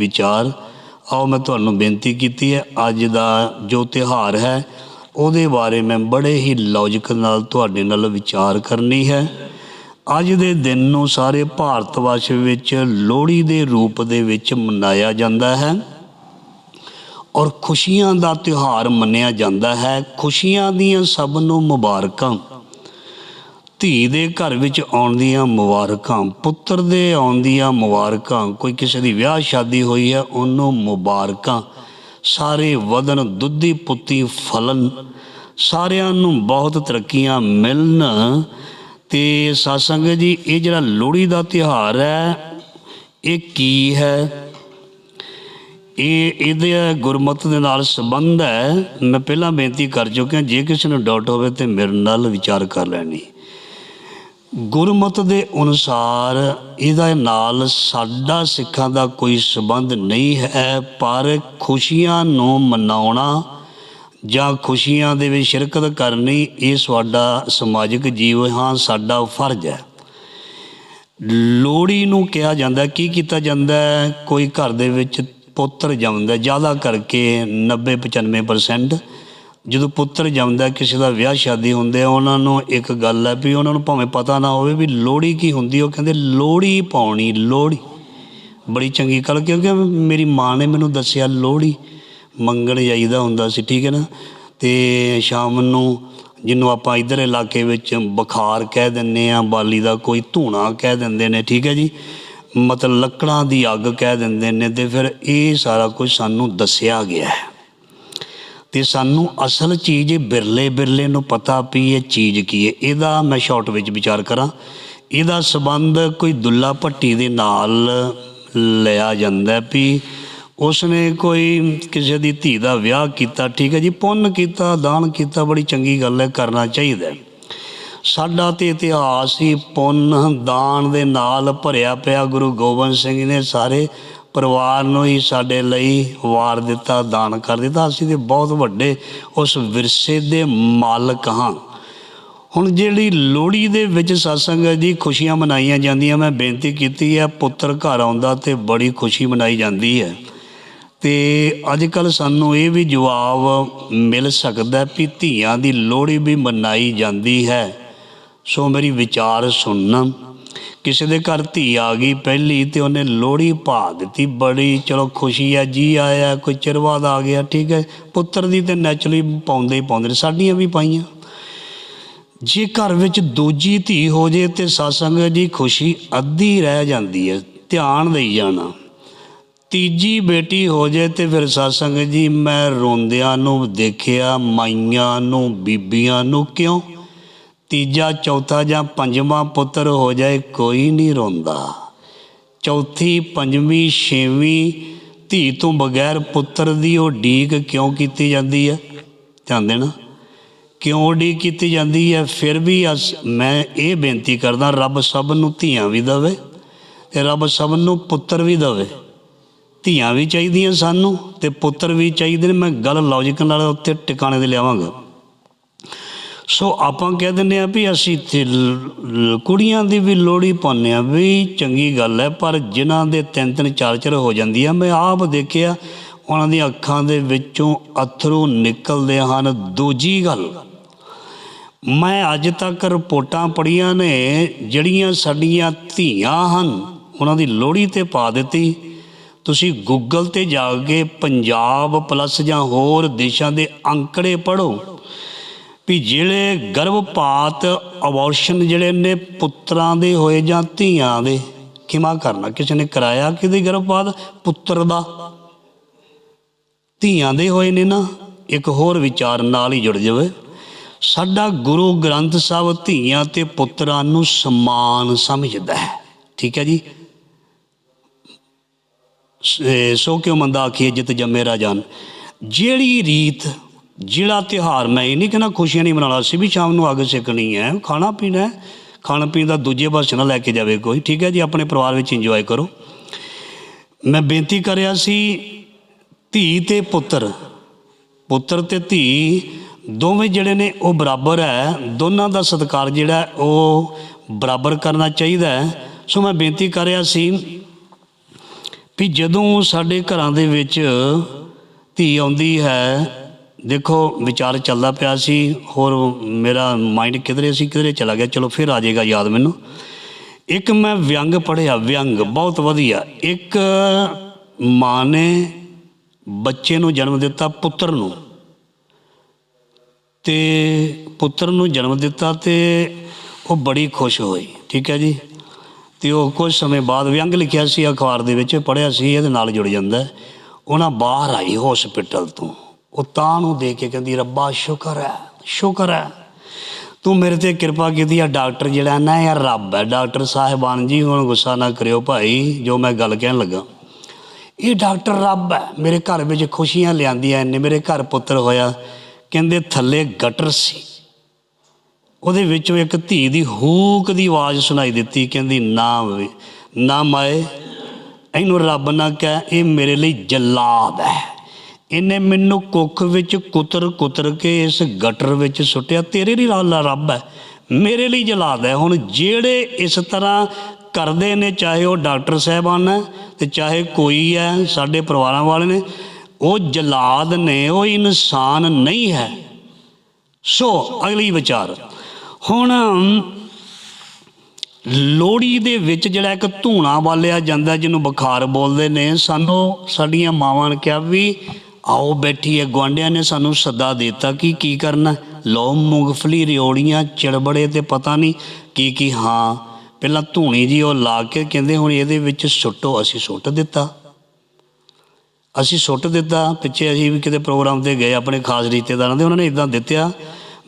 ਵਿਚਾਰ। ਆਓ ਮੈਂ ਤੁਹਾਨੂੰ ਬੇਨਤੀ ਕੀਤੀ ਹੈ, ਅੱਜ ਦਾ ਜੋ ਤਿਹਾਰ ਹੈ, ਉਹਦੇ ਬਾਰੇ ਮੈਂ ਬੜੇ ਹੀ ਲੌਜੀਕ ਨਾਲ ਤੁਹਾਡੇ ਨਾਲ ਵਿਚਾਰ ਕਰਨੀ ਹੈ। ਅੱਜ ਦੇ ਦਿਨ ਨੂੰ ਸਾਰੇ ਭਾਰਤ ਵਰਸ਼ ਵਿੱਚ ਲੋਹੜੀ ਦੇ ਰੂਪ ਦੇ ਵਿੱਚ ਮਨਾਇਆ ਜਾਂਦਾ ਹੈ ਔਰ ਖੁਸ਼ੀਆਂ ਦਾ ਤਿਉਹਾਰ ਮੰਨਿਆ ਜਾਂਦਾ ਹੈ। ਖੁਸ਼ੀਆਂ ਦੀਆਂ ਸਭ ਨੂੰ ਮੁਬਾਰਕਾਂ। ਧੀ ਦੇ ਘਰ ਵਿੱਚ ਆਉਣ ਦੀਆਂ ਮੁਬਾਰਕਾਂ, ਪੁੱਤਰ ਦੇ ਆਉਣ ਦੀਆਂ ਮੁਬਾਰਕਾਂ, ਕੋਈ ਕਿਸੇ ਦੀ ਵਿਆਹ ਸ਼ਾਦੀ ਹੋਈ ਹੈ, ਉਹਨੂੰ ਮੁਬਾਰਕਾਂ। ਸਾਰੇ ਵਦਨ ਦੁੱਧੀ ਪੁੱਤੀ ਫਲਨ ਸਾਰਿਆਂ ਨੂੰ ਬਹੁਤ ਤਰੱਕੀਆਂ ਮਿਲਣ। ਤੇ ਸਾਸੰਗ ਜੀ, ਇਹ ਜਿਹੜਾ ਲੋਹੜੀ ਦਾ ਤਿਉਹਾਰ ਹੈ, ਇਹ ਕੀ ਹੈ? ਇਹ, ਇਹਦੇ ਗੁਰਮਤ ਦੇ ਨਾਲ ਸੰਬੰਧ ਹੈ। ਮੈਂ ਪਹਿਲਾਂ ਬੇਨਤੀ ਕਰ ਚੁੱਕਿਆ, ਜੇ ਕਿਸੇ ਨੂੰ ਡਾਊਟ ਹੋਵੇ ਤੇ ਮੇਰੇ ਨਾਲ ਵਿਚਾਰ ਕਰ ਲੈਣੀ। ਗੁਰਮਤ ਦੇ ਅਨੁਸਾਰ ਇਹਦਾ ਨਾਲ ਸਾਡਾ ਸਿੱਖਾਂ ਦਾ ਕੋਈ ਸੰਬੰਧ ਨਹੀਂ ਹੈ, ਪਰ ਖੁਸ਼ੀਆਂ ਨੂੰ ਮਨਾਉਣਾ ਜਾਂ ਖੁਸ਼ੀਆਂ ਦੇ ਵਿੱਚ ਸ਼ਿਰਕਤ ਕਰਨੀ, ਇਹ ਸਾਡਾ ਸਮਾਜਿਕ ਜੀਵ ਹਾਂ, ਸਾਡਾ ਫਰਜ਼ ਹੈ। ਲੋਹੜੀ ਨੂੰ ਕਿਹਾ ਜਾਂਦਾ, ਕੀ ਕੀਤਾ ਜਾਂਦਾ ਕੋਈ ਘਰ ਦੇ ਵਿੱਚ ਪੁੱਤਰ ਜੰਮਦਾ, ਜ਼ਿਆਦਾ ਕਰਕੇ 90 95% ਜਦੋਂ ਪੁੱਤਰ ਜੰਮਦਾ ਕਿਸੇ ਦਾ ਵਿਆਹ ਸ਼ਾਦੀ ਹੁੰਦੇ ਆ, ਉਹਨਾਂ ਨੂੰ ਇੱਕ ਗੱਲ ਹੈ ਵੀ ਉਹਨਾਂ ਨੂੰ ਭਾਵੇਂ ਪਤਾ ਨਾ ਹੋਵੇ ਵੀ ਲੋਹੜੀ ਕੀ ਹੁੰਦੀ ਉਹ ਕਹਿੰਦੇ ਲੋਹੜੀ ਪਾਉਣੀ, ਲੋਹੜੀ। ਬੜੀ ਚੰਗੀ ਗੱਲ, ਕਿਉਂਕਿ ਮੇਰੀ ਮਾਂ ਨੇ ਮੈਨੂੰ ਦੱਸਿਆ ਲੋਹੜੀ ਮੰਗਣ ਜਾਈਦਾ ਹੁੰਦਾ ਸੀ, ਠੀਕ ਹੈ ਨਾ? ਤੇ ਸ਼ਾਮ ਨੂੰ ਜਿਹਨੂੰ ਆਪਾਂ ਇਧਰ ਇਲਾਕੇ ਵਿੱਚ ਬੁਖਾਰ ਕਹਿ ਦਿੰਨੇ ਆ, ਬਾਲੀ ਦਾ ਕੋਈ ਧੂਣਾ ਕਹਿ ਦਿੰਦੇ ਨੇ, ਠੀਕ ਹੈ ਜੀ? ਮਤਲਬ ਲੱਕੜਾਂ ਦੀ ਅੱਗ ਕਹਿ ਦਿੰਦੇ ਨੇ, ਤੇ ਫਿਰ ਇਹ ਸਾਰਾ ਕੁਝ ਸਾਨੂੰ ਦੱਸਿਆ ਗਿਆ ਹੈ। ਤੇ ਸਾਨੂੰ ਅਸਲ ਚੀਜ਼ ਬਿਰਲੇ ਬਿਰਲੇ ਨੂੰ ਪਤਾ ਵੀ ਇਹ ਚੀਜ਼ ਕੀ ਹੈ। ਇਹਦਾ ਮੈਂ ਸ਼ਾਰਟ ਵਿੱਚ ਵਿਚਾਰ ਕਰਾਂ। ਇਹਦਾ ਸਬੰਧ ਕੋਈ ਦੁੱਲਾ ਭੱਟੀ ਦੇ ਨਾਲ ਲਿਆ ਜਾਂਦਾ ਵੀ ਉਸਨੇ ਕੋਈ ਕਿਸੇ ਦੀ ਧੀ ਦਾ ਵਿਆਹ ਕੀਤਾ, ਠੀਕ ਹੈ ਜੀ, ਪੁੰਨ ਕੀਤਾ, ਦਾਨ ਕੀਤਾ, ਬੜੀ ਚੰਗੀ ਗੱਲ ਹੈ, ਕਰਨਾ ਚਾਹੀਦਾ ਸਾਡਾ ਤੇ ਇਤਿਹਾਸ ਹੀ ਪੁੰਨ, ਦਾਨ ਦੇ ਨਾਲ ਭਰਿਆ ਪਿਆ ਗੁਰੂ ਗੋਬਿੰਦ ਸਿੰਘ ਨੇ ਸਾਰੇ ਪਰਿਵਾਰ ਨੂੰ ਹੀ ਸਾਡੇ ਲਈ ਵਾਰ ਦਿੱਤਾ, ਦਾਨ ਕਰ ਦਿੱਤਾ। ਅਸੀਂ ਤੇ ਬਹੁਤ ਵੱਡੇ ਉਸ ਵਿਰਸੇ ਦੇ ਮਾਲਕ ਹਾਂ। ਹੁਣ ਜਿਹੜੀ ਲੋਹੜੀ ਦੇ ਵਿੱਚ satsang ਹੈ ਜੀ ਖੁਸ਼ੀਆਂ ਮਨਾਈਆਂ ਜਾਂਦੀਆਂ, ਮੈਂ ਬੇਨਤੀ ਕੀਤੀ ਹੈ, ਪੁੱਤਰ ਘਰ ਆਉਂਦਾ ਤੇ ਬੜੀ ਖੁਸ਼ੀ ਮਨਾਈ ਜਾਂਦੀ ਹੈ। ਤੇ ਅੱਜ ਕੱਲ ਸਾਨੂੰ ਇਹ ਵੀ ਜਵਾਬ ਮਿਲ ਸਕਦਾ ਵੀ ਧੀਆਂ ਦੀ ਲੋਹੜੀ ਵੀ ਮਨਾਈ ਜਾਂਦੀ ਹੈ। ਸੋ ਮੇਰੀ ਵਿਚਾਰ ਸੁਣਨਾ। ਕਿਸੇ ਦੇ ਘਰ ਧੀ ਆ ਗਈ ਪਹਿਲੀ ਤੇ ਉਹਨੇ ਲੋਹੜੀ ਪਾ ਦਿੱਤੀ, ਬੜੀ, ਚਲੋ ਖੁਸ਼ੀ ਆ, ਜੀ ਆਇਆ, ਕੋਈ ਚਿਰ ਬਾਅਦ ਆ ਗਿਆ, ਠੀਕ ਹੈ, ਪੁੱਤਰ ਦੀ ਤੇ ਨੈਚੁਰਲੀ ਪਾਉਂਦੇ ਹੀ ਪਾਉਂਦੇ ਸਾਡੀਆਂ ਵੀ ਪਾਈਆਂ। ਜੇ ਘਰ ਵਿੱਚ ਦੂਜੀ ਧੀ ਹੋ ਜੇ ਤੇ satsang ਦੀ ਖੁਸ਼ੀ ਅੱਧੀ ਰਹਿ ਜਾਂਦੀ ਹੈ, ਧਿਆਨ ਦੇਈ ਜਾਣਾ। ਤੀਜੀ ਬੇਟੀ ਹੋ ਜੇ ਤੇ ਫਿਰ satsang ਜੀ, ਮੈਂ ਰੋਂਦਿਆਂ ਨੂੰ ਦੇਖਿਆ, ਮਾਈਆਂ ਨੂੰ, ਬੀਬੀਆਂ ਨੂੰ ਕਿਉਂ? ਤੀਜਾ, ਚੌਥਾ ਜਾਂ ਪੰਜਵਾਂ ਪੁੱਤਰ ਹੋ ਜਾਏ, ਕੋਈ ਨਹੀਂ ਰੋਂਦਾ। ਚੌਥੀ, ਪੰਜਵੀਂ, ਛੇਵੀਂ ਧੀ ਤੋਂ ਬਗੈਰ ਪੁੱਤਰ ਦੀ ਉਹ ਡੀਕ ਕਿਉਂ ਕੀਤੀ ਜਾਂਦੀ ਹੈ? ਧਿਆਨ ਦੇਣਾ। ਕਿਉਂ ਉਡੀਕ ਕੀਤੀ ਜਾਂਦੀ ਹੈ? ਫਿਰ ਵੀ ਅਸ, ਮੈਂ ਇਹ ਬੇਨਤੀ ਕਰਦਾ, ਰੱਬ ਸਭ ਨੂੰ ਧੀਆਂ ਵੀ ਦਵੇ ਤੇ ਰੱਬ ਸਭ ਨੂੰ ਪੁੱਤਰ ਵੀ ਦਵੇ। ਧੀਆਂ ਵੀ ਚਾਹੀਦੀਆਂ ਸਾਨੂੰ ਤੇ ਪੁੱਤਰ ਵੀ ਚਾਹੀਦੇ ਨੇ। ਮੈਂ ਗੱਲ ਲੌਜੀਕ ਨਾਲ ਉੱਤੇ ਟਿਕਾਣੇ ਤੇ ਲਿਆਵਾਂਗਾ। ਸੋ ਆਪਾਂ ਕਹਿ ਦਿੰਦੇ ਆ ਵੀ ਅਸੀਂ ਤੇ ਕੁੜੀਆਂ ਦੀ ਵੀ ਲੋਹੜੀ ਪਾਉਂਦੇ ਆ ਵੀ ਚੰਗੀ ਗੱਲ ਹੈ, ਪਰ ਜਿਨ੍ਹਾਂ ਦੇ ਤਿੰਨ ਤਿੰਨ ਚਾਰ ਚਾਰ ਹੋ ਜਾਂਦੀ ਆ, ਮੈਂ ਆਪ ਦੇਖਿਆ ਉਹਨਾਂ ਦੀਆਂ ਅੱਖਾਂ ਦੇ ਵਿੱਚੋਂ ਅਥਰੂ ਨਿਕਲਦੇ ਹਨ। ਦੂਜੀ ਗੱਲ, ਮੈਂ ਅੱਜ ਤੱਕ ਰਿਪੋਰਟਾਂ ਪੜੀਆਂ ਨੇ, ਜਿਹੜੀਆਂ ਸਾਡੀਆਂ ਧੀਆਂ ਹਨ, ਉਹਨਾਂ ਦੀ ਲੋਹੜੀ ਤੇ ਪਾ ਦਿੱਤੀ। ਤੁਸੀਂ ਗੂਗਲ ਤੇ ਜਾ ਕੇ ਪੰਜਾਬ ਪਲੱਸ ਜਾਂ ਹੋਰ ਦੇਸ਼ਾਂ ਦੇ ਅੰਕੜੇ ਪੜੋ ਵੀ ਜਿਹੜੇ ਗਰਭਪਾਤ ਅਬੋਰਸ਼ਨ ਜਿਹੜੇ ਨੇ ਪੁੱਤਰਾਂ ਦੇ ਹੋਏ ਜਾਂ ਧੀਆਂ ਦੇ ਕਿਮਾ ਕਰਨਾ, ਕਿਸੇ ਨੇ ਕਰਾਇਆ ਕਿਹਦੇ ਗਰਭਪਾਤ? ਪੁੱਤਰ ਦਾ। ਧੀਆਂ ਦੇ ਹੋਏ ਨੇ ਨਾ, ਇੱਕ ਹੋਰ ਵਿਚਾਰ ਨਾਲ ਹੀ ਜੁੜ ਜਾਵੇ। ਸਾਡਾ ਗੁਰੂ ਗ੍ਰੰਥ ਸਾਹਿਬ ਧੀਆਂ ਤੇ ਪੁੱਤਰਾਂ ਨੂੰ ਸਮਾਨ ਸਮਝਦਾ ਹੈ। ਠੀਕ ਹੈ ਜੀ? ਸੋ ਕਿਉਂ ਮੰਦਾ ਆਖੀਏ ਜਿਤ ਜੰਮੇ ਰਾਜਾਨ ਜਿਹੜੀ ਰੀਤ ਜਿਹੜਾ ਤਿਉਹਾਰ ਮੈਂ ਇਹ ਨਹੀਂ ਕਹਿੰਦਾ ਖੁਸ਼ੀਆਂ ਨਹੀਂ ਮਨਾਉਣਾ ਸੀ ਵੀ ਸ਼ਾਮ ਨੂੰ ਅੱਗ ਸੇਕਣੀ ਹੈ, ਖਾਣਾ ਪੀਣਾ ਹੈ, ਖਾਣ ਪੀਣ ਦਾ ਦੂਜੇ ਪਾਸੇ ਨਾ ਲੈ ਕੇ ਜਾਵੇ ਕੋਈ, ਠੀਕ ਹੈ ਜੀ? ਆਪਣੇ ਪਰਿਵਾਰ ਵਿੱਚ ਇੰਜੋਏ ਕਰੋ। ਮੈਂ ਬੇਨਤੀ ਕਰਿਆ ਸੀ, ਧੀ ਤੇ ਪੁੱਤਰ ਪੁੱਤਰ ਤੇ ਧੀ, ਦੋਵੇਂ ਜਿਹੜੇ ਨੇ ਉਹ ਬਰਾਬਰ ਹੈ, ਦੋਨਾਂ ਦਾ ਸਤਿਕਾਰ ਜਿਹੜਾ ਉਹ ਬਰਾਬਰ ਕਰਨਾ ਚਾਹੀਦਾ ਹੈ। ਸੋ ਮੈਂ ਬੇਨਤੀ ਕਰ ਰਿਹਾ ਸੀ ਵੀ ਜਦੋਂ ਸਾਡੇ ਘਰਾਂ ਦੇ ਵਿੱਚ ਧੀ ਆਉਂਦੀ ਹੈ ਦੇਖੋ, ਵਿਚਾਰ ਚੱਲਦਾ ਪਿਆ ਸੀ, ਹੋਰ ਮੇਰਾ ਮਾਈਂਡ ਕਿਧਰੇ ਸੀ, ਕਿਧਰੇ ਚਲਾ ਗਿਆ। ਚਲੋ ਫਿਰ ਆ ਜਾਏਗਾ ਯਾਦ ਮੈਨੂੰ। ਇੱਕ ਮੈਂ ਵਿਅੰਗ ਪੜਿਆ ਵਿਅੰਗ, ਬਹੁਤ ਵਧੀਆ। ਇੱਕ ਮਾਂ ਨੇ ਬੱਚੇ ਨੂੰ ਜਨਮ ਦਿੱਤਾ ਪੁੱਤਰ ਨੂੰ। ਤੇ ਪੁੱਤਰ ਨੂੰ ਜਨਮ ਦਿੱਤਾ ਤੇ ਉਹ ਬੜੀ ਖੁਸ਼ ਹੋਈ, ਠੀਕ ਹੈ ਜੀ? ਤੇ ਉਹ ਕੁਝ ਸਮੇਂ ਬਾਅਦ ਵਿਅੰਗ ਲਿਖਿਆ ਸੀ, ਅਖਬਾਰ ਦੇ ਵਿੱਚ ਪੜਿਆ ਸੀ, ਇਹਦੇ ਨਾਲ ਜੁੜ ਜਾਂਦਾ। ਉਹਨਾਂ ਬਾਹਰ ਆਈ ਹਸਪੀਟਲ ਤੋਂ। ਉਹ ਤਾਂ ਨੂੰ ਦੇਖ ਕੇ ਕਹਿੰਦੀ, ਰੱਬਾ, ਸ਼ੁਕਰ ਹੈ ਸ਼ੁਕਰ ਹੈ। ਤੂੰ ਮੇਰੇ ਤੇ ਕਿਰਪਾ ਕੀਤੀ ਆ, ਡਾਕਟਰ ਜਿਹੜਾ ਨਾ ਯਾਰ, ਰੱਬ ਹੈ। ਡਾਕਟਰ ਸਾਹਿਬਾਨ ਜੀ, ਹੁਣ ਗੁੱਸਾ ਨਾ ਕਰਿਓ ਭਾਈ, ਜੋ ਮੈਂ ਗੱਲ ਕਹਿਣ ਲੱਗਾ। ਇਹ ਡਾਕਟਰ ਰੱਬ ਹੈ। ਮੇਰੇ ਘਰ ਵਿੱਚ ਖੁਸ਼ੀਆਂ ਲਿਆਂਦੀਆਂ ਨੇ ਮੇਰੇ ਘਰ ਪੁੱਤਰ ਹੋਇਆ, ਕਹਿੰਦੇ ਥੱਲੇ ਗਟਰ ਸੀ। ਉਹਦੇ ਵਿੱਚੋਂ ਇੱਕ ਧੀ ਦੀ ਹੂਕ ਦੀ ਆਵਾਜ਼ ਸੁਣਾਈ ਦਿੱਤੀ, ਕਹਿੰਦੀ, ਨਾ ਨਾ ਮਾਏ, ਇਹਨੂੰ ਰੱਬ ਨਾ ਕਹਿ, ਇਹ ਮੇਰੇ ਲਈ ਜਲਾਦ ਹੈ। ਇਹਨੇ ਮੈਨੂੰ ਕੁੱਖ ਵਿੱਚ ਕੁਤਰ ਕੁਤਰ ਕੇ ਇਸ ਗਟਰ ਵਿੱਚ ਸੁੱਟਿਆ। ਤੇਰੇ ਲਈ ਰੱਬ ਹੈ, ਮੇਰੇ ਲਈ ਜਲਾਦ ਹੈ ਹੁਣ ਜਿਹੜੇ ਇਸ ਤਰ੍ਹਾਂ ਕਰਦੇ ਨੇ, ਚਾਹੇ ਉਹ ਡਾਕਟਰ ਸਾਹਿਬਾਨ ਹੈ ਤੇ ਚਾਹੇ ਕੋਈ ਹੈ, ਸਾਡੇ ਪਰਿਵਾਰਾਂ ਵਾਲੇ ਨੇ, ਉਹ ਜਲਾਦ ਨੇ, ਉਹ ਇਨਸਾਨ ਨਹੀਂ ਹੈ। ਸੋ ਅਗਲੀ ਵਿਚਾਰ। ਹੁਣ ਲੋੜੀ ਦੇ ਵਿੱਚ ਜਿਹੜਾ ਇੱਕ ਧੂਣਾ ਬਾਲਿਆ ਜਾਂਦਾ, ਜਿਹਨੂੰ ਬੁਖਾਰ ਬੋਲਦੇ ਨੇ, ਸਾਨੂੰ ਸਾਡੀਆਂ ਮਾਵਾਂ ਨੇ ਕਿਹਾ ਵੀ ਆਓ ਬੈਠੀ ਹੈ ਗੁਆਂਢੀਆਂ ਨੇ ਸਾਨੂੰ ਸੱਦਾ ਦਿੱਤਾ ਕਿ ਕੀ ਕਰਨਾ? ਲਓ ਮੂੰਗਫਲੀ ਰਿਓੜੀਆਂ ਚੜਬੜੇ ਤੇ ਪਤਾ ਨਹੀਂ ਕੀ ਕੀ ਹਾਂ। ਪਹਿਲਾਂ ਧੂਣੀ ਜੀ ਉਹ ਲਾ ਕੇ ਕਹਿੰਦੇ ਹੁਣ ਇਹਦੇ ਵਿੱਚ ਸੁੱਟੋ, ਅਸੀਂ ਸੁੱਟ ਦਿੱਤਾ। ਅਸੀਂ ਸੁੱਟ ਦਿੱਤਾ, ਪਿੱਛੇ ਅਸੀਂ ਵੀ ਕਿਤੇ ਪ੍ਰੋਗਰਾਮ ਤੇ ਗਏ ਆਪਣੇ ਖਾਸ ਰਿਸ਼ਤੇਦਾਰਾਂ ਦੇ, ਉਹਨਾਂ ਨੇ ਇਦਾਂ ਦਿੱਤਿਆ।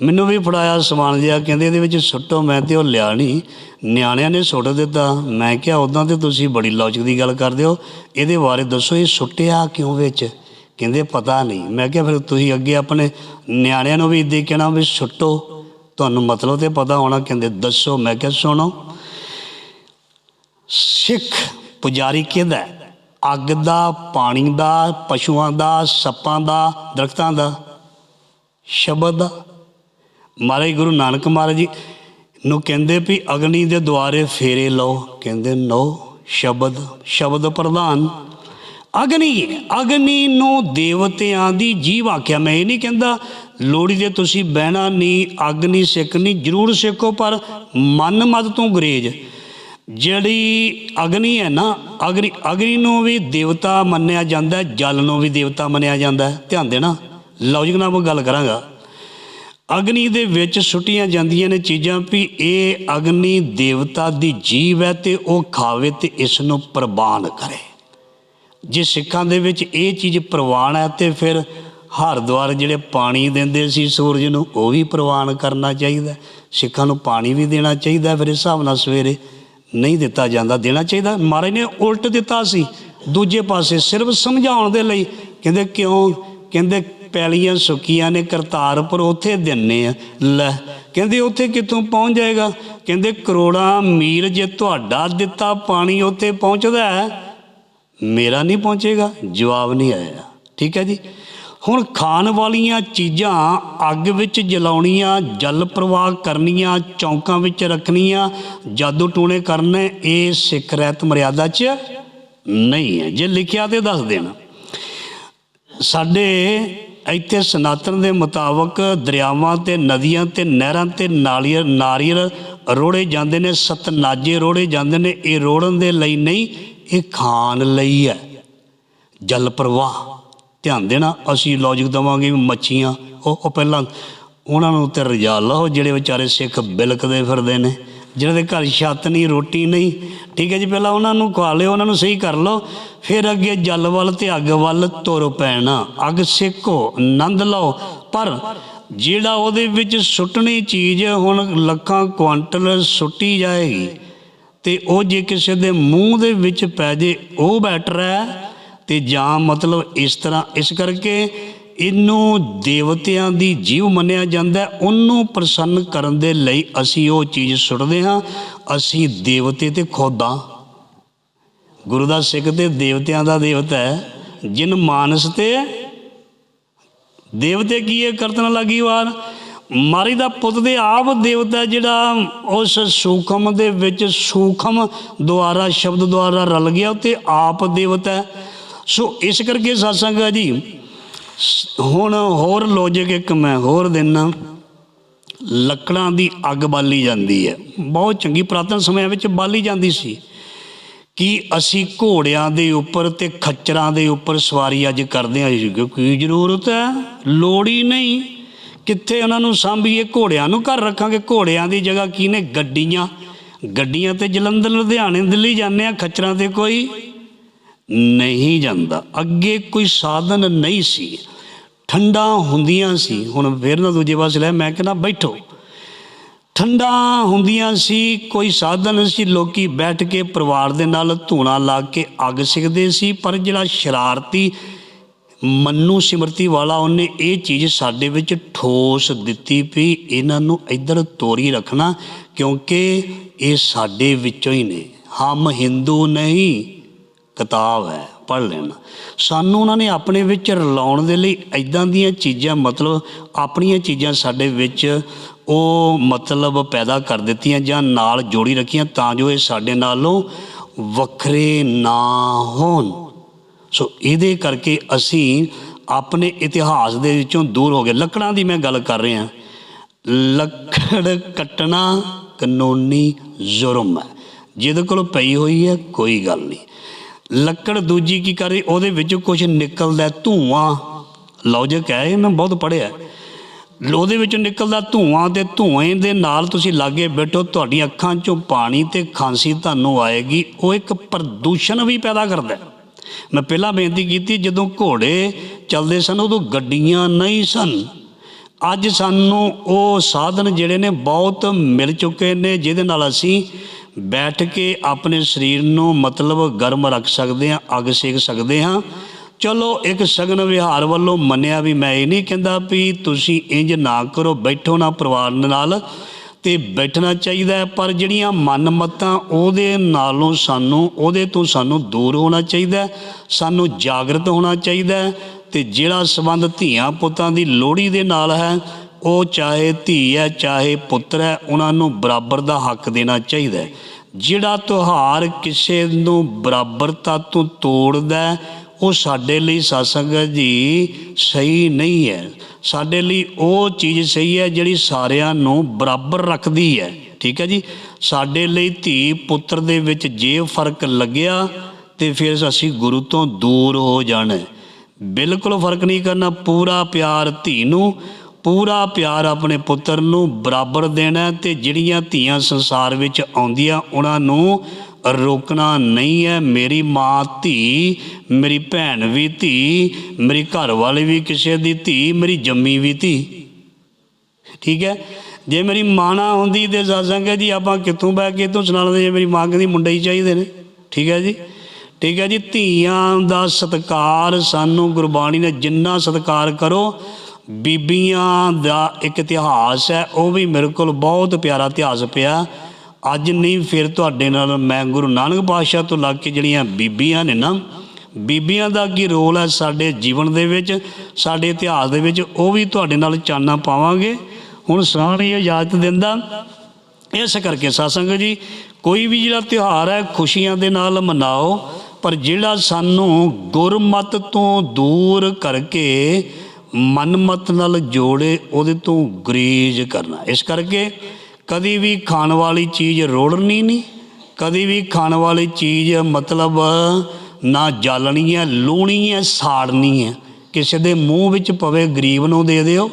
ਮੈਨੂੰ ਵੀ ਫੜਾਇਆ ਸਮਾਨ ਜਿਹਾ, ਕਹਿੰਦੇ ਇਹਦੇ ਵਿੱਚ ਸੁੱਟੋ, ਮੈਂ ਤੇ ਉਹ ਲਿਆ ਨਹੀਂ। ਨਿਆਣਿਆਂ ਨੇ ਸੁੱਟ ਦਿੱਤਾ। ਮੈਂ ਕਿਹਾ ਉਦਾਂ ਤੇ ਤੁਸੀਂ ਬੜੀ ਲੌਜਿਕ ਦੀ ਗੱਲ ਕਰਦੇ ਹੋ। ਇਹਦੇ ਬਾਰੇ ਦੱਸੋ, ਇਹ ਸੁੱਟਿਆ ਕਿਉਂ ਵਿੱਚ? ਕਹਿੰਦੇ ਪਤਾ ਨਹੀਂ। ਮੈਂ ਕਿਹਾ ਫਿਰ ਤੁਸੀਂ ਅੱਗੇ ਆਪਣੇ ਨਿਆਣਿਆਂ ਨੂੰ ਵੀ ਇੱਦਾਂ ਹੀ ਕਹਿਣਾ ਵੀ ਸੁੱਟੋ ਤੁਹਾਨੂੰ ਮਤਲਬ ਤੇ ਪਤਾ ਹੋਣਾ, ਕਹਿੰਦੇ ਦੱਸੋ। ਮੈਂ ਕਿਹਾ ਸੁਣੋ। ਸਿੱਖ ਪੁਜਾਰੀ ਕਿਹਦਾ ਅੱਗ ਦਾ, ਪਾਣੀ ਦਾ, ਪਸ਼ੂਆਂ ਦਾ, ਸੱਪਾਂ ਦਾ, ਦਰਖਤਾਂ ਦਾ, ਸ਼ਬਦ ਦਾ। ਮਹਾਰਾਜ ਗੁਰੂ ਨਾਨਕ ਮਹਾਰਾਜ ਜੀ ਨੂੰ ਕਹਿੰਦੇ ਵੀ ਅਗਨੀ ਦੇ ਦੁਆਰੇ ਫੇਰੇ ਲਓ। ਕਹਿੰਦੇ ਨੋ ਸ਼ਬਦ ਸ਼ਬਦ ਪ੍ਰਧਾਨ। ਅਗਨੀ ਅਗਨੀ ਨੂੰ ਦੇਵਤਿਆਂ ਦੀ ਜੀਵ ਆਖਿਆ। ਮੈਂ ਇਹ ਨਹੀਂ ਕਹਿੰਦਾ ਲੋੜੀ ਦੇ ਤੁਸੀਂ ਬਹਿਣਾ ਨਹੀਂ ਅੱਗ ਨਹੀਂ ਸਿੱਖਣੀ ਜ਼ਰੂਰ ਸਿੱਖੋ, ਪਰ ਮਨ ਮਦ ਤੋਂ ਗੁਰੇਜ। ਜਿਹੜੀ ਅਗਨੀ ਹੈ ਨਾ, ਅਗਨੀ ਅਗਨੀ ਨੂੰ ਵੀ ਦੇਵਤਾ ਮੰਨਿਆ ਜਾਂਦਾ ਹੈ, ਜਲ ਨੂੰ ਵੀ ਦੇਵਤਾ ਮੰਨਿਆ ਜਾਂਦਾ ਹੈ। ਧਿਆਨ ਦੇਣਾ ਲੌਜਿਕ ਨਾਲ ਮੈਂ ਗੱਲ ਕਰਾਂਗਾ। ਅਗਨੀ ਦੇ ਵਿੱਚ ਸੁੱਟੀਆਂ ਜਾਂਦੀਆਂ ਨੇ ਚੀਜ਼ਾਂ ਵੀ, ਇਹ ਅਗਨੀ ਦੇਵਤਾ ਦੀ ਜੀਵ ਹੈ ਤੇ ਉਹ ਖਾਵੇ ਤੇ ਇਸ ਨੂੰ ਪ੍ਰਵਾਨ ਕਰੇ। ਜੇ ਸਿੱਖਾਂ ਦੇ ਵਿੱਚ ਇਹ ਚੀਜ਼ ਪ੍ਰਵਾਨ ਹੈ, ਤੇ ਫਿਰ ਹਰਦੁਆਰ ਜਿਹੜੇ ਪਾਣੀ ਦਿੰਦੇ ਸੀ ਸੂਰਜ ਨੂੰ, ਉਹ ਵੀ ਪ੍ਰਵਾਨ ਕਰਨਾ ਚਾਹੀਦਾ। ਸਿੱਖਾਂ ਨੂੰ ਪਾਣੀ ਵੀ ਦੇਣਾ ਚਾਹੀਦਾ, ਫਿਰ ਇਸ ਹਿਸਾਬ ਨਾਲ ਸਵੇਰੇ ਨਹੀਂ ਦਿੱਤਾ ਜਾਂਦਾ, ਦੇਣਾ ਚਾਹੀਦਾ। ਮਹਾਰਾਜ ਨੇ ਉਲਟ ਦਿੱਤਾ ਸੀ। ਦੂਜੇ ਪਾਸੇ ਸਿਰਫ ਸਮਝਾਉਣ ਦੇ ਲਈ ਕਹਿੰਦੇ, ਕਿਉਂ? ਕਹਿੰਦੇ, ਪੈਲੀਆਂ ਸੁੱਕੀਆਂ ਨੇ, ਕਰਤਾਰਪੁਰ ਉੱਥੇ ਦਿੰਨੇ ਆ। ਲੈ, ਕਹਿੰਦੇ, ਉੱਥੇ ਕਿੱਥੋਂ ਪਹੁੰਚ ਜਾਏਗਾ? ਕਹਿੰਦੇ, ਕਰੋੜਾਂ ਮੀਲ ਜੇ ਤੁਹਾਡਾ ਦਿੱਤਾ ਪਾਣੀ ਉੱਥੇ ਪਹੁੰਚਦਾ ਹੈ ਮੇਰਾ ਨਹੀਂ ਪਹੁੰਚੇਗਾ, ਜਵਾਬ ਨਹੀਂ ਆਇਆ। ਠੀਕ ਹੈ ਜੀ? ਹੁਣ ਖਾਣ ਵਾਲੀਆਂ ਚੀਜ਼ਾਂ ਅੱਗ ਵਿੱਚ ਜਲਾਉਣੀਆਂ, ਜਲ ਪ੍ਰਵਾਹ ਕਰਨੀਆਂ, ਚੌਂਕਾਂ ਵਿੱਚ ਰੱਖਣੀਆਂ, ਜਾਦੂ ਟੂਣੇ ਕਰਨੇ, ਇਹ ਸਿੱਖ ਰਹਿਤ ਮਰਿਆਦਾ 'ਚ ਨਹੀਂ ਹੈ। ਜੇ ਲਿਖਿਆ ਤੇ ਦੱਸ ਦੇਣਾ। ਸਾਡੇ ਇੱਥੇ ਸਨਾਤਨ ਦੇ ਮੁਤਾਬਕ ਦਰਿਆਵਾਂ ਤੇ ਨਦੀਆਂ ਤੇ ਨਹਿਰਾਂ ਤੇ ਨਾਲੀਅਰ ਨਾਰੀਅਲ ਰੋੜੇ ਜਾਂਦੇ ਨੇ, ਸਤਨਾਜੇ ਰੋੜੇ ਜਾਂਦੇ ਨੇ, ਇਹ ਰੋੜਨ ਦੇ ਲਈ ਨਹੀਂ ਇਹ ਖਾਣ ਲਈ ਹੈ। ਜਲ ਪ੍ਰਵਾਹ। ਧਿਆਨ ਦੇਣਾ, ਅਸੀਂ ਲੌਜਿਕ ਦਵਾਂਗੇ ਵੀ ਮੱਛੀਆਂ, ਉਹ ਉਹ ਪਹਿਲਾਂ ਉਹਨਾਂ ਨੂੰ ਤੇ ਰਜਾ ਲਓ, ਜਿਹੜੇ ਵਿਚਾਰੇ ਸਿੱਖ ਬਿਲਕਦੇ ਫਿਰਦੇ ਨੇ। ਜਿਹਨਾਂ ਦੇ ਘਰ ਛੱਤ ਨਹੀਂ, ਰੋਟੀ ਨਹੀਂ, ਠੀਕ ਹੈ ਜੀ, ਪਹਿਲਾਂ ਉਹਨਾਂ ਨੂੰ ਖਵਾ ਲਿਓ, ਉਹਨਾਂ ਨੂੰ ਸਹੀ ਕਰ ਲਓ। ਫਿਰ ਅੱਗੇ ਜਲ ਵੱਲ ਤੇ ਅੱਗ ਵੱਲ ਤੁਰ ਪੈਣਾ। ਅੱਗ ਸੇਕੋ ਆਨੰਦ ਲਓ। ਪਰ ਜਿਹੜਾ ਉਹਦੇ ਵਿੱਚ ਸੁੱਟਣੀ ਚੀਜ਼ ਹੁਣ ਲੱਖਾਂ ਕੁਆਂਟਲ ਸੁੱਟੀ ਜਾਏਗੀ। ਤੇ ਉਹ ਜੇ ਕਿਸੇ ਦੇ ਮੂੰਹ ਦੇ ਵਿੱਚ ਪੈ ਜੇ, ਉਹ ਬੈਟਰ ਹੈ। ਤੇ ਜਾਂ ਮਤਲਬ ਇਸ ਤਰ੍ਹਾਂ, ਇਸ ਕਰਕੇ ਇਹਨੂੰ ਦੇਵਤਿਆਂ ਦੀ ਜੀਵ ਮੰਨਿਆ ਜਾਂਦਾ ਉਹਨੂੰ ਪ੍ਰਸੰਨ ਕਰਨ ਦੇ ਲਈ ਅਸੀਂ ਉਹ ਚੀਜ਼ ਸੁੱਟਦੇ ਹਾਂ। ਅਸੀਂ ਦੇਵਤੇ ਤੇ ਖੁਦ ਗੁਰੂ ਦਾ ਸਿੱਖ ਤੇ ਦੇਵਤਿਆਂ ਦਾ ਦੇਵਤਾ ਹੈ। ਜਿਨ ਮਾਨਸ ਤੇ, ਦੇਵਤੇ ਕੀ ਇਹ ਕਰਤਨ ਲੱਗੀ ਵਾਰ। ਮਾਰੀ ਦਾ ਪੁੱਤ ਦੇ ਆਪ ਦੇਵਤਾ ਜਿਹੜਾ ਉਸ ਸੂਖਮ ਦੇ ਵਿੱਚ ਸੂਖਮ ਦੁਆਰਾ, ਸ਼ਬਦ ਦੁਆਰਾ ਰਲ ਗਿਆ ਤੇ ਆਪ ਦੇਵਤਾ ਹੈ। ਸੋ ਇਸ ਕਰਕੇ satsang ਹੈ ਜੀ, ਹੁਣ ਹੋਰ ਲੌਜਿਕ ਇੱਕ ਮੈਂ ਹੋਰ ਦੇਣਾ ਲੱਕੜਾਂ ਦੀ ਅੱਗ ਬਾਲੀ ਜਾਂਦੀ ਹੈ। ਬਹੁਤ ਚੰਗੀ ਪ੍ਰਾਤਨ ਸਮਿਆਂ ਵਿੱਚ ਬਾਲੀ ਜਾਂਦੀ ਸੀ ਕਿ ਅਸੀਂ ਘੋੜਿਆਂ ਦੇ ਉੱਪਰ ਤੇ ਖੱਚਰਾਂ ਦੇ ਉੱਪਰ ਸਵਾਰੀ ਅੱਜ ਕਰਦੇ ਹਾਂ। ਕਿਉਂਕਿ ਜ਼ਰੂਰਤ ਹੈ? ਲੋੜ ਹੀ ਨਹੀਂ। ਕਿੱਥੇ ਉਹਨਾਂ ਨੂੰ ਸਾਂਭੀਏ? ਘੋੜਿਆਂ ਨੂੰ ਘਰ ਰੱਖਾਂਗੇ। ਘੋੜਿਆਂ ਦੀ ਜਗ੍ਹਾ ਕੀ ਨੇ? ਗੱਡੀਆਂ। ਗੱਡੀਆਂ ਤੇ ਜਲੰਧਰ, ਲੁਧਿਆਣੇ, ਦਿੱਲੀ ਜਾਂਦੇ ਆ ਖੱਚਰਾਂ ਤੇ ਕੋਈ ਨਹੀਂ ਜਾਂਦਾ। ਅੱਗੇ ਕੋਈ ਸਾਧਨ ਨਹੀਂ ਸੀ। ਠੰਡਾ ਹੁੰਦੀਆਂ ਸੀ। ਹੁਣ ਫਿਰ ਨਾ ਦੂਜੇ ਪਾਸੇ ਲੈ ਮੈਂ ਕਹਿੰਦਾ ਬੈਠੋ। ਠੰਡਾ ਹੁੰਦੀਆਂ ਸੀ, ਕੋਈ ਸਾਧਨ ਸੀ। ਲੋਕੀ ਬੈਠ ਕੇ ਪਰਿਵਾਰ ਦੇ ਨਾਲ ਧੂਣਾ ਲਾ ਕੇ ਅੱਗ ਸਿੱਖਦੇ ਸੀ, ਪਰ ਜਿਹੜਾ ਸ਼ਰਾਰਤੀ ਮੰਨੂ ਸਿਮਰਤੀ ਵਾਲਾ ਉਹਨੇ ਇਹ ਚੀਜ਼ ਸਾਡੇ ਵਿੱਚ ਠੋਸ ਦਿੱਤੀ ਵੀ ਇਹਨਾਂ ਨੂੰ ਇੱਧਰ ਤੋਰੀ ਰੱਖਣਾ, ਕਿਉਂਕਿ ਇਹ ਸਾਡੇ ਵਿੱਚੋਂ ਹੀ ਨੇ। ਹਮ ਹਿੰਦੂ ਨਹੀਂ, ਕਿਤਾਬ ਹੈ, ਪੜ੍ਹ ਲੈਣਾ। ਸਾਨੂੰ ਉਹਨਾਂ ਨੇ ਆਪਣੇ ਵਿੱਚ ਰਲਾਉਣ ਦੇ ਲਈ ਐਦਾਂ ਦੀਆਂ ਚੀਜ਼ਾਂ, ਮਤਲਬ ਆਪਣੀਆਂ ਚੀਜ਼ਾਂ ਸਾਡੇ ਵਿੱਚ ਉਹ ਮਤਲਬ ਪੈਦਾ ਕਰ ਦਿੱਤੀਆਂ ਜਾਂ ਨਾਲ ਜੋੜੀ ਰੱਖੀਆਂ ਤਾਂ ਜੋ ਇਹ ਸਾਡੇ ਨਾਲੋਂ ਵੱਖਰੇ ਨਾ ਹੋਣ। ਸੋ ਇਹਦੇ ਕਰਕੇ ਅਸੀਂ ਆਪਣੇ ਇਤਿਹਾਸ ਦੇ ਵਿੱਚੋਂ ਦੂਰ ਹੋ ਗਏ। ਲੱਕੜਾਂ ਦੀ ਮੈਂ ਗੱਲ ਕਰ ਰਿਹਾ। ਲੱਕੜ ਕੱਟਣਾ ਕਾਨੂੰਨੀ ਜੁਰਮ ਹੈ। ਜਿਹਦੇ ਕੋਲ ਪਈ ਹੋਈ ਹੈ ਕੋਈ ਗੱਲ ਨਹੀਂ। ਲੱਕੜ ਦੂਜੀ ਕੀ ਕਰ? ਰਹੀ ਉਹਦੇ ਵਿੱਚ ਕੁਝ ਨਿਕਲਦਾ ਹੈ, ਧੂਆਂ ਲੌਜਿਕ ਹੈ ਇਹ ਮੈਂ ਬਹੁਤ ਪੜ੍ਹਿਆ। ਉਹਦੇ ਵਿੱਚੋਂ ਨਿਕਲਦਾ ਧੂਆਂ ਤੇ ਧੂਏ ਦੇ ਨਾਲ ਤੁਸੀਂ ਲਾਗੇ ਬੈਠੋ ਤੁਹਾਡੀਆਂ ਅੱਖਾਂ 'ਚੋਂ ਪਾਣੀ ਤੇ ਖਾਂਸੀ ਤੁਹਾਨੂੰ ਆਏਗੀ। ਉਹ ਇੱਕ ਪ੍ਰਦੂਸ਼ਣ ਵੀ ਪੈਦਾ ਕਰਦਾ ਹੈ। ਮੈਂ ਪਹਿਲਾਂ ਬੇਨਤੀ ਕੀਤੀ, ਜਦੋਂ ਘੋੜੇ ਚੱਲਦੇ ਸਨ, ਉਦੋਂ ਗੱਡੀਆਂ ਨਹੀਂ ਸਨ। ਅੱਜ ਸਾਨੂੰ ਉਹ ਸਾਧਨ ਜਿਹੜੇ ਨੇ, ਬਹੁਤ ਮਿਲ ਚੁੱਕੇ ਨੇ, ਜਿਹਦੇ ਨਾਲ ਅਸੀਂ ਬੈਠ ਕੇ ਆਪਣੇ ਸਰੀਰ ਨੂੰ ਮਤਲਬ ਗਰਮ ਰੱਖ ਸਕਦੇ ਹਾਂ, ਅੱਗ ਸੇਕ ਸਕਦੇ ਹਾਂ। ਚਲੋ, ਇੱਕ ਸਗਨ ਵਿਹਾਰ ਵੱਲੋਂ ਮੰਨਿਆ ਵੀ ਮੈਂ ਇਹ ਨਹੀਂ ਕਹਿੰਦਾ ਵੀ ਤੁਸੀਂ ਇੰਜ ਨਾ ਕਰੋ, ਬੈਠੋ ਨਾ ਪਰਿਵਾਰ ਨਾਲ। ਤੇ ਬੈਠਣਾ ਚਾਹੀਦਾ ਹੈ, ਪਰ ਜਿਹੜੀਆਂ ਮਨ ਮਤਾਂ ਉਹਦੇ ਨਾਲੋਂ ਸਾਨੂੰ, ਉਹਦੇ ਤੋਂ ਸਾਨੂੰ ਦੂਰ ਹੋਣਾ ਚਾਹੀਦਾ ਸਾਨੂੰ ਜਾਗਰਤ ਹੋਣਾ ਚਾਹੀਦਾ ਹੈ ਤੇ ਜਿਹੜਾ ਸਬੰਧ ਧੀਆਂ ਪੁੱਤਾਂ ਦੀ ਲੋਹੜੀ ਦੇ ਨਾਲ ਹੈ, ਉਹ ਚਾਹੇ ਧੀ ਹੈ, ਚਾਹੇ ਪੁੱਤਰ ਹੈ, ਉਹਨਾਂ ਨੂੰ ਬਰਾਬਰ ਦਾ ਹੱਕ ਦੇਣਾ ਚਾਹੀਦਾ ਜਿਹੜਾ ਤਿਉਹਾਰ ਕਿਸੇ ਨੂੰ ਬਰਾਬਰਤਾ ਤੋਂ ਤੋੜਦਾ ਉਹ ਸਾਡੇ ਲਈ ਸਾਸੰਗ ਜੀ ਸਹੀ ਨਹੀਂ ਹੈ। ਸਾਡੇ ਲਈ ਉਹ ਚੀਜ਼ ਸਹੀ ਹੈ ਜਿਹੜੀ ਸਾਰਿਆਂ ਨੂੰ ਬਰਾਬਰ ਰੱਖਦੀ ਹੈ। ਠੀਕ ਹੈ ਜੀ? ਸਾਡੇ ਲਈ ਧੀ ਪੁੱਤਰ ਦੇ ਵਿੱਚ ਜੇ ਫ਼ਰਕ ਲੱਗਿਆ ਤੇ ਫਿਰ ਅਸੀਂ ਗੁਰੂ ਤੋਂ ਦੂਰ ਹੋ ਜਾਣਾ ਬਿਲਕੁਲ ਫ਼ਰਕ ਨਹੀਂ ਕਰਨਾ, ਪੂਰਾ ਪਿਆਰ ਧੀ ਨੂੰ, ਪੂਰਾ ਪਿਆਰ ਆਪਣੇ ਪੁੱਤਰ ਨੂੰ ਬਰਾਬਰ ਦੇਣਾ ਹੈ ਤੇ ਜਿਹੜੀਆਂ ਧੀਆਂ ਸੰਸਾਰ ਵਿੱਚ ਆਉਂਦੀਆਂ, ਉਹਨਾਂ ਨੂੰ ਰੋਕਣਾ ਨਹੀਂ ਹੈ। ਮੇਰੀ ਮਾਂ ਧੀ, ਮੇਰੀ ਭੈਣ ਵੀ ਧੀ, ਮੇਰੀ ਘਰ ਵਾਲੀ ਵੀ ਕਿਸੇ ਦੀ ਧੀ, ਮੇਰੀ ਜੰਮੀ ਵੀ ਧੀ। ਠੀਕ ਹੈ? ਜੇ ਮੇਰੀ ਮਾਂ ਨਾ ਹੁੰਦੀ ਤੇ ਸਾਸੰਗ ਹੈ ਜੀ, ਆਪਾਂ ਕਿੱਥੋਂ ਬੈ ਕੇ ਤੋਂ ਸੁਣਾ ਲੈਂਦੇ ਜੇ ਮੇਰੀ ਮਾਂ ਕਹਿੰਦੀ, ਮੁੰਡੇ ਹੀ ਚਾਹੀਦੇ ਨੇ। ਠੀਕ ਹੈ ਜੀ? ਠੀਕ ਹੈ ਜੀ? ਧੀਆਂ ਦਾ ਸਤਿਕਾਰ ਸਾਨੂੰ ਗੁਰਬਾਣੀ ਨੇ ਜਿੰਨਾ ਸਤਿਕਾਰ ਕਰੋ, ਬੀਬੀਆਂ ਦਾ ਇੱਕ ਇਤਿਹਾਸ ਹੈ, ਉਹ ਵੀ ਮੇਰੇ ਕੋਲ ਬਹੁਤ ਪਿਆਰਾ ਇਤਿਹਾਸ ਪਿਆ। ਅੱਜ ਨਹੀਂ, ਫਿਰ ਤੁਹਾਡੇ ਨਾਲ ਮੈਂ ਗੁਰੂ ਨਾਨਕ ਪਾਤਸ਼ਾਹ ਤੋਂ ਲੱਗ ਕੇ ਜਿਹੜੀਆਂ ਬੀਬੀਆਂ ਨੇ ਨਾ, ਬੀਬੀਆਂ ਦਾ ਕੀ ਰੋਲ ਹੈ ਸਾਡੇ ਜੀਵਨ ਦੇ ਵਿੱਚ, ਸਾਡੇ ਇਤਿਹਾਸ ਦੇ ਵਿੱਚ, ਉਹ ਵੀ ਤੁਹਾਡੇ ਨਾਲ ਚਾਨਣਾ ਪਾਵਾਂਗੇ। ਹੁਣ ਸਾਰੀ ਇਜਾਜ਼ਤ ਦਿੰਦਾ, ਇਸ ਕਰਕੇ ਸਾਸੰਗ ਜੀ, ਕੋਈ ਵੀ ਜਿਹੜਾ ਤਿਉਹਾਰ ਹੈ, ਖੁਸ਼ੀਆਂ ਦੇ ਨਾਲ ਮਨਾਓ, ਪਰ ਜਿਹੜਾ ਸਾਨੂੰ ਗੁਰਮਤ ਤੋਂ ਦੂਰ ਕਰਕੇ ਮਨਮਤ ਨਾਲ ਜੋੜੇ, ਉਹਦੇ ਤੋਂ ਗਰੇਜ ਕਰਨਾ। ਇਸ ਕਰਕੇ ਕਦੀ ਵੀ ਖਾਣ ਵਾਲੀ ਚੀਜ਼ ਰੋੜਨੀ ਨਹੀਂ, ਕਦੀ ਵੀ ਖਾਣ ਵਾਲੀ ਚੀਜ਼ ਮਤਲਬ ਨਾ ਜਾਲਣੀ ਹੈ, ਲੂਣੀ ਹੈ, ਸਾੜਨੀ ਹੈ। ਕਿਸੇ ਦੇ ਮੂੰਹ ਵਿੱਚ ਪਵੇ ਗਰੀਬ ਨੂੰ ਦੇ ਦਿਓ,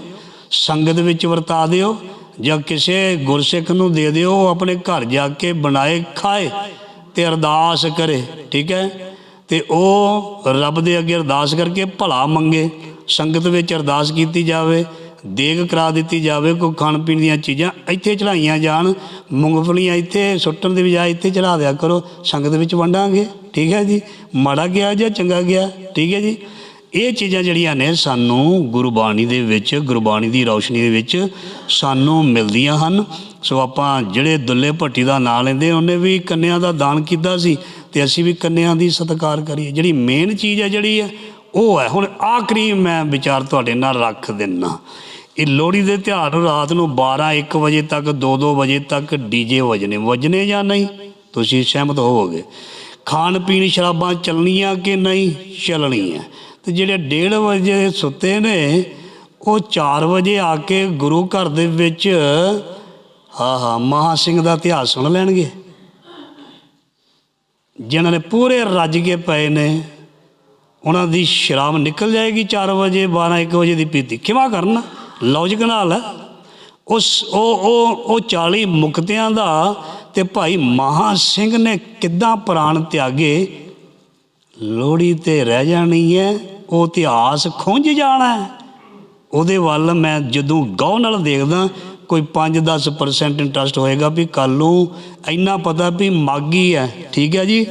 ਸੰਗਤ ਵਿੱਚ ਵਰਤਾ ਦਿਓ, ਜਾਂ ਕਿਸੇ ਗੁਰਸਿੱਖ ਨੂੰ ਦੇ ਦਿਓ, ਉਹ ਆਪਣੇ ਘਰ ਜਾ ਕੇ ਬਣਾਏ, ਖਾਏ ਤੇ ਅਰਦਾਸ ਕਰੇ, ਠੀਕ ਹੈ? ਤੇ ਉਹ ਰੱਬ ਦੇ ਅੱਗੇ ਅਰਦਾਸ ਕਰਕੇ ਭਲਾ ਮੰਗੇ, ਸੰਗਤ ਵਿੱਚ ਅਰਦਾਸ ਕੀਤੀ ਜਾਵੇ। ਦੇਗ ਕਰਾ ਦਿੱਤੀ ਜਾਵੇ, ਕੋਈ ਖਾਣ ਪੀਣ ਦੀਆਂ ਚੀਜ਼ਾਂ ਇੱਥੇ ਚੜਾਈਆਂ ਜਾਣ, ਮੂੰਗਫਲੀਆਂ ਇੱਥੇ ਸੁੱਟਣ ਦੀ ਬਜਾਏ ਇੱਥੇ ਚੜਾ ਦਿਆ ਕਰੋ, ਸੰਗਤ ਵਿੱਚ ਵੰਡਾਂਗੇ। ਠੀਕ ਹੈ ਜੀ? ਮਾੜਾ ਗਿਆ ਜਾਂ ਚੰਗਾ ਗਿਆ? ਠੀਕ ਹੈ ਜੀ? ਇਹ ਚੀਜ਼ਾਂ ਜਿਹੜੀਆਂ ਨੇ ਸਾਨੂੰ ਗੁਰਬਾਣੀ ਦੇ ਵਿੱਚ, ਗੁਰਬਾਣੀ ਦੀ ਰੌਸ਼ਨੀ ਦੇ ਵਿੱਚ ਸਾਨੂੰ ਮਿਲਦੀਆਂ ਹਨ। ਸੋ ਆਪਾਂ ਜਿਹੜੇ ਦੁੱਲੇ ਭੱਟੀ ਦਾ ਨਾਂ ਲੈਂਦੇ, ਉਹਨੇ ਵੀ ਕੰਨਿਆਂ ਦਾ ਦਾਨ ਕੀਤਾ ਸੀ, ਤੇ ਅਸੀਂ ਵੀ ਕੰਨਿਆਂ ਦੀ ਸਤਿਕਾਰ ਕਰੀਏ। ਜਿਹੜੀ ਮੇਨ ਚੀਜ਼ ਹੈ ਜਿਹੜੀ ਹੈ ਉਹ ਹੈ। ਹੁਣ ਆਖਰੀ ਮੈਂ ਵਿਚਾਰ ਤੁਹਾਡੇ ਨਾਲ ਰੱਖ ਦਿੰਨਾ। ਇਹ ਲੋਹੜੀ ਦੇ ਤਿਉਹਾਰ ਨੂੰ ਰਾਤ ਨੂੰ 12 1 ਵਜੇ ਤੱਕ 2-2 ਵਜੇ ਤੱਕ ਡੀਜੇ ਵਜਨੇ ਵਜਨੇ ਜਾਂ ਨਹੀਂ? ਤੁਸੀਂ ਸਹਿਮਤ ਹੋਵੋਗੇ। ਖਾਣ ਪੀਣ ਸ਼ਰਾਬਾਂ ਚੱਲਣੀਆਂ ਕਿ ਨਹੀਂ? ਚੱਲਣੀਆਂ। ਤੇ ਜਿਹੜੇ 1:30 ਵਜੇ ਸੁੱਤੇ ਨੇ, ਉਹ 4 ਵਜੇ ਆ ਕੇ ਗੁਰੂ ਘਰ ਦੇ ਵਿੱਚ ਹਾਂ ਹਾਂ ਮਹਾ ਸਿੰਘ ਦਾ ਇਤਿਹਾਸ ਸੁਣ ਲੈਣਗੇ। ਜਿਨ੍ਹਾਂ ਨੇ ਪੂਰੇ ਰੱਜ ਕੇ ਪਏ ਨੇ। ਉਹਨਾਂ ਦੀ ਸ਼ਰਾਬ ਨਿਕਲ ਜਾਏਗੀ 4 ਵਜੇ 12 1 ਵਜੇ ਦੀ ਪੀਤੀ। ਕਿਵੇਂ ਕਰਨਾ, ਲੌਜਿਕ ਨਾਲ ਹੈ ਉਸ ਉਹ ਉਹ ਉਹ 40 ਮੁਕਤਿਆਂ ਦਾ ਤੇ ਭਾਈ ਮਹਾ ਸਿੰਘ ਨੇ ਕਿੱਦਾਂ ਪ੍ਰਾਣ ਤਿਆਗੇ? ਲੋੜੀ ਤੇ ਰਹਿ ਜਾਣੀ ਹੈ, ਉਹ ਇਤਿਹਾਸ ਖੁੰਝ ਜਾਣਾ ਹੈ। ਉਹਦੇ ਵੱਲ ਮੈਂ ਜਦੋਂ ਗੌਰ ਨਾਲ ਦੇਖਦਾ, ਕੋਈ 5-10% ਇੰਟਰਸਟ ਹੋਏਗਾ ਵੀ ਕੱਲ ਨੂੰ ਇੰਨਾ ਪਤਾ ਵੀ ਮਾਗੀ ਹੈ। ਠੀਕ ਹੈ ਜੀ?